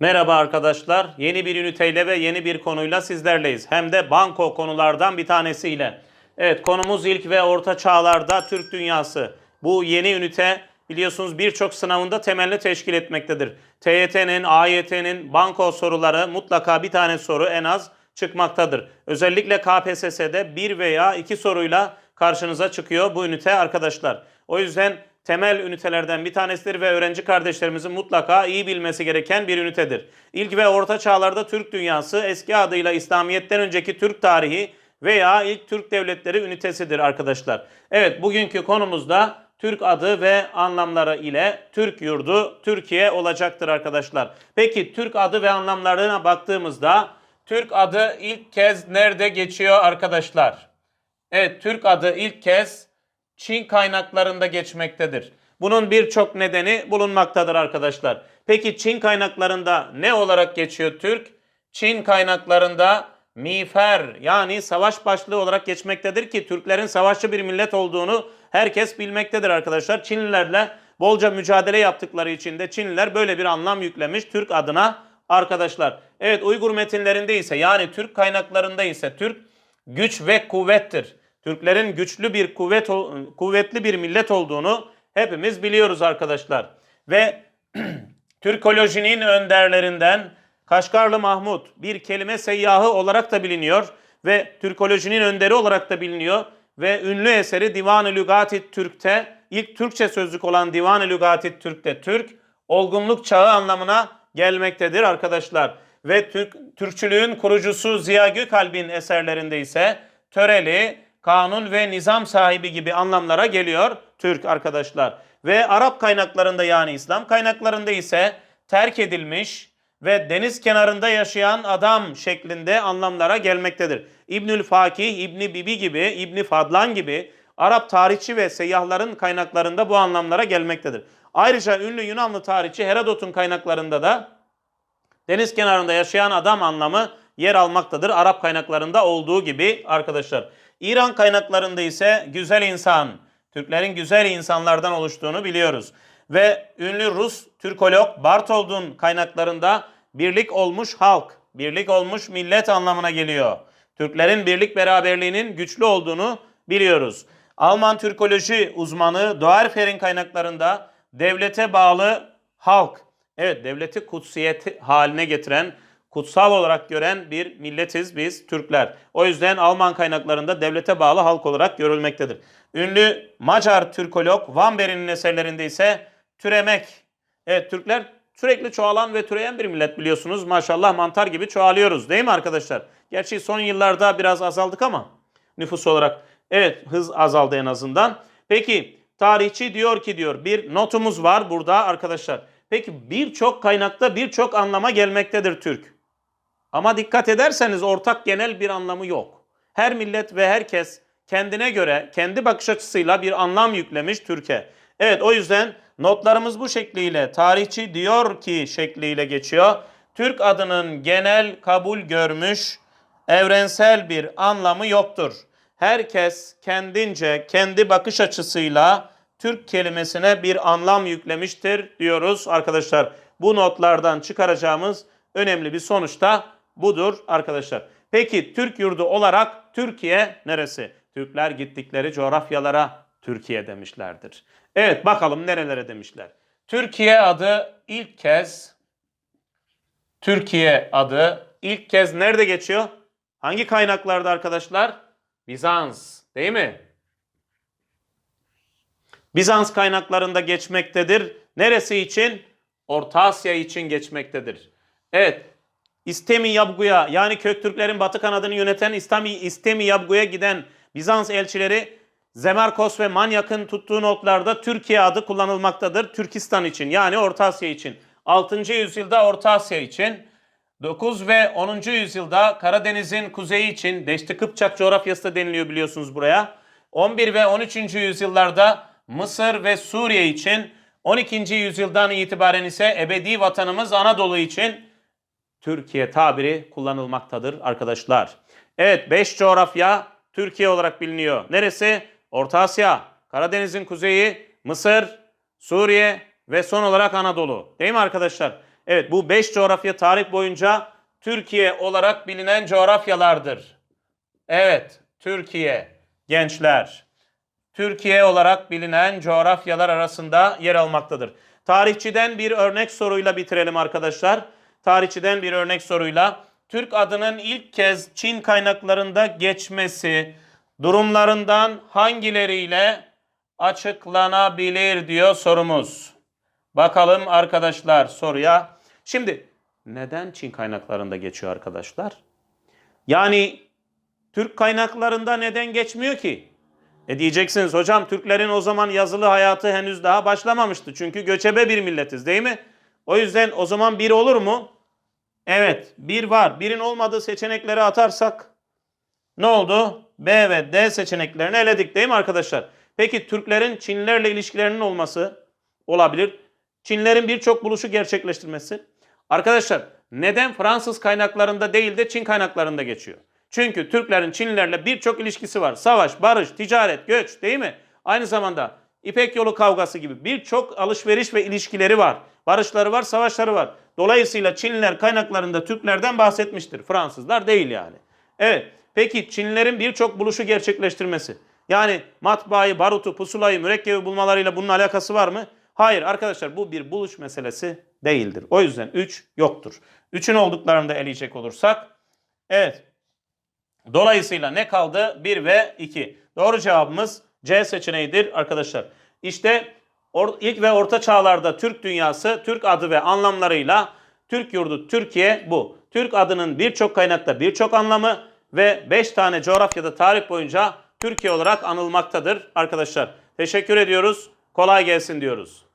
Merhaba arkadaşlar. Yeni bir üniteyle ve yeni bir konuyla sizlerleyiz. Hem de banko konulardan bir tanesiyle. Evet konumuz ilk ve orta çağlarda Türk dünyası. Bu yeni ünite biliyorsunuz birçok sınavında temelli teşkil etmektedir. TYT'nin, AYT'nin banko soruları mutlaka bir tane soru en az çıkmaktadır. Özellikle KPSS'de bir veya iki soruyla karşınıza çıkıyor bu ünite arkadaşlar. O yüzden temel ünitelerden bir tanesidir ve öğrenci kardeşlerimizin mutlaka iyi bilmesi gereken bir ünitedir. İlk ve orta çağlarda Türk dünyası eski adıyla İslamiyet'ten önceki Türk tarihi veya ilk Türk devletleri ünitesidir arkadaşlar. Evet bugünkü konumuzda Türk adı ve anlamları ile Türk yurdu Türkiye olacaktır arkadaşlar. Peki Türk adı ve anlamlarına baktığımızda Türk adı ilk kez nerede geçiyor arkadaşlar? Evet Türk adı ilk kez Çin kaynaklarında geçmektedir. Bunun birçok nedeni bulunmaktadır arkadaşlar. Peki Çin kaynaklarında ne olarak geçiyor Türk? Çin kaynaklarında miğfer yani savaş başlığı olarak geçmektedir ki Türklerin savaşçı bir millet olduğunu herkes bilmektedir arkadaşlar. Çinlilerle bolca mücadele yaptıkları için de Çinliler böyle bir anlam yüklemiş Türk adına arkadaşlar. Evet Uygur metinlerinde ise yani Türk kaynaklarında ise Türk güç ve kuvvettir. Türklerin güçlü bir kuvvet kuvvetli bir millet olduğunu hepimiz biliyoruz arkadaşlar. Ve Türkolojinin önderlerinden Kaşgarlı Mahmut bir kelime seyyahı olarak da biliniyor ve Türkolojinin önderi olarak da biliniyor ve ünlü eseri Divan-ı Lügati Türk'te ilk Türkçe sözlük olan Divan-ı Lügati Türk'te Türk olgunluk çağı anlamına gelmektedir arkadaşlar. Ve Türk, Türkçülüğün kurucusu Ziya Gökalp'in eserlerinde ise töreli, kanun ve nizam sahibi gibi anlamlara geliyor Türk arkadaşlar. Ve Arap kaynaklarında yani İslam kaynaklarında ise terk edilmiş ve deniz kenarında yaşayan adam şeklinde anlamlara gelmektedir. İbnül Fakih, İbni Bibi gibi, İbni Fadlan gibi Arap tarihçi ve seyyahların kaynaklarında bu anlamlara gelmektedir. Ayrıca ünlü Yunanlı tarihçi Herodot'un kaynaklarında da deniz kenarında yaşayan adam anlamı yer almaktadır. Arap kaynaklarında olduğu gibi arkadaşlar. İran kaynaklarında ise güzel insan, Türklerin güzel insanlardan oluştuğunu biliyoruz. Ve ünlü Rus Türkolog Bartold'un kaynaklarında birlik olmuş halk, birlik olmuş millet anlamına geliyor. Türklerin birlik beraberliğinin güçlü olduğunu biliyoruz. Alman Türkoloji uzmanı Doerfer'in kaynaklarında devlete bağlı halk, evet devleti kutsiyet haline getiren kutsal olarak gören bir milletiz biz Türkler. O yüzden Alman kaynaklarında devlete bağlı halk olarak görülmektedir. Ünlü Macar Türkolog Van Beren'in eserlerinde ise türemek. Evet Türkler sürekli çoğalan ve türeyen bir millet biliyorsunuz. Maşallah mantar gibi çoğalıyoruz değil mi arkadaşlar? Gerçi son yıllarda biraz azaldık ama nüfus olarak. Evet hız azaldı en azından. Peki tarihçi diyor ki diyor bir notumuz var burada arkadaşlar. Peki birçok kaynakta birçok anlama gelmektedir Türk. Ama dikkat ederseniz ortak genel bir anlamı yok. Her millet ve herkes kendine göre, kendi bakış açısıyla bir anlam yüklemiş Türkiye. Evet o yüzden notlarımız bu şekliyle tarihçi diyor ki şekliyle geçiyor. Türk adının genel kabul görmüş evrensel bir anlamı yoktur. Herkes kendince, kendi bakış açısıyla Türk kelimesine bir anlam yüklemiştir diyoruz arkadaşlar. Bu notlardan çıkaracağımız önemli bir sonuç da budur arkadaşlar. Peki Türk yurdu olarak Türkiye neresi? Türkler gittikleri coğrafyalara Türkiye demişlerdir. Evet bakalım nerelere demişler. Türkiye adı ilk kez Türkiye adı ilk kez nerede geçiyor? Hangi kaynaklarda arkadaşlar? Bizans değil mi? Bizans kaynaklarında geçmektedir. Neresi için? Orta Asya için geçmektedir. Evet. İstemi Yabgu'ya yani Köktürklerin batı kanadını yöneten İstemi, İstemi Yabgu'ya giden Bizans elçileri Zemerkos ve Manyak'ın tuttuğu notlarda Türkiye adı kullanılmaktadır. Türkistan için yani Orta Asya için. 6. yüzyılda Orta Asya için. 9 ve 10. yüzyılda Karadeniz'in kuzeyi için Deşti Kıpçak coğrafyası da deniliyor biliyorsunuz buraya. 11 ve 13. yüzyıllarda Mısır ve Suriye için 12. yüzyıldan itibaren ise ebedi vatanımız Anadolu için Türkiye tabiri kullanılmaktadır arkadaşlar. Evet 5 coğrafya Türkiye olarak biliniyor. Neresi? Orta Asya, Karadeniz'in kuzeyi, Mısır, Suriye ve son olarak Anadolu. Değil mi arkadaşlar? Evet bu 5 coğrafya tarih boyunca Türkiye olarak bilinen coğrafyalardır. Evet Türkiye gençler. Türkiye olarak bilinen coğrafyalar arasında yer almaktadır. Tarihçiden bir örnek soruyla bitirelim arkadaşlar. Tarihçiden bir örnek soruyla Türk adının ilk kez Çin kaynaklarında geçmesi durumlarından hangileriyle açıklanabilir diyor sorumuz. Bakalım arkadaşlar soruya. Şimdi neden Çin kaynaklarında geçiyor arkadaşlar? Yani Türk kaynaklarında neden geçmiyor ki? E diyeceksiniz hocam Türklerin o zaman yazılı hayatı henüz daha başlamamıştı. Çünkü göçebe bir milletiz değil mi? O yüzden o zaman bir olur mu? Evet bir var. Birin olmadığı seçenekleri atarsak ne oldu? B ve D seçeneklerini eledik değil mi arkadaşlar? Peki Türklerin Çinlilerle ilişkilerinin olması olabilir. Çinlerin birçok buluşu gerçekleştirmesi. Arkadaşlar neden Fransız kaynaklarında değil de Çin kaynaklarında geçiyor? Çünkü Türklerin Çinlilerle birçok ilişkisi var. Savaş, barış, ticaret, göç değil mi? Aynı zamanda İpek yolu kavgası gibi birçok alışveriş ve ilişkileri var. Barışları var, savaşları var. Dolayısıyla Çinliler kaynaklarında Türklerden bahsetmiştir. Fransızlar değil yani. Evet. Peki Çinlilerin birçok buluşu gerçekleştirmesi. Yani matbaayı, barutu, pusulayı, mürekkebi bulmalarıyla bunun alakası var mı? Hayır arkadaşlar bu bir buluş meselesi değildir. O yüzden 3 yoktur. 3'ün olduklarını da eleyecek olursak. Evet. Dolayısıyla ne kaldı? 1 ve 2. Doğru cevabımız C seçeneğidir arkadaşlar. İşte or- ilk ve orta çağlarda Türk dünyası, Türk adı ve anlamlarıyla Türk yurdu Türkiye bu. Türk adının birçok kaynakta birçok anlamı ve 5 tane coğrafyada tarih boyunca Türkiye olarak anılmaktadır arkadaşlar. Teşekkür ediyoruz. Kolay gelsin diyoruz.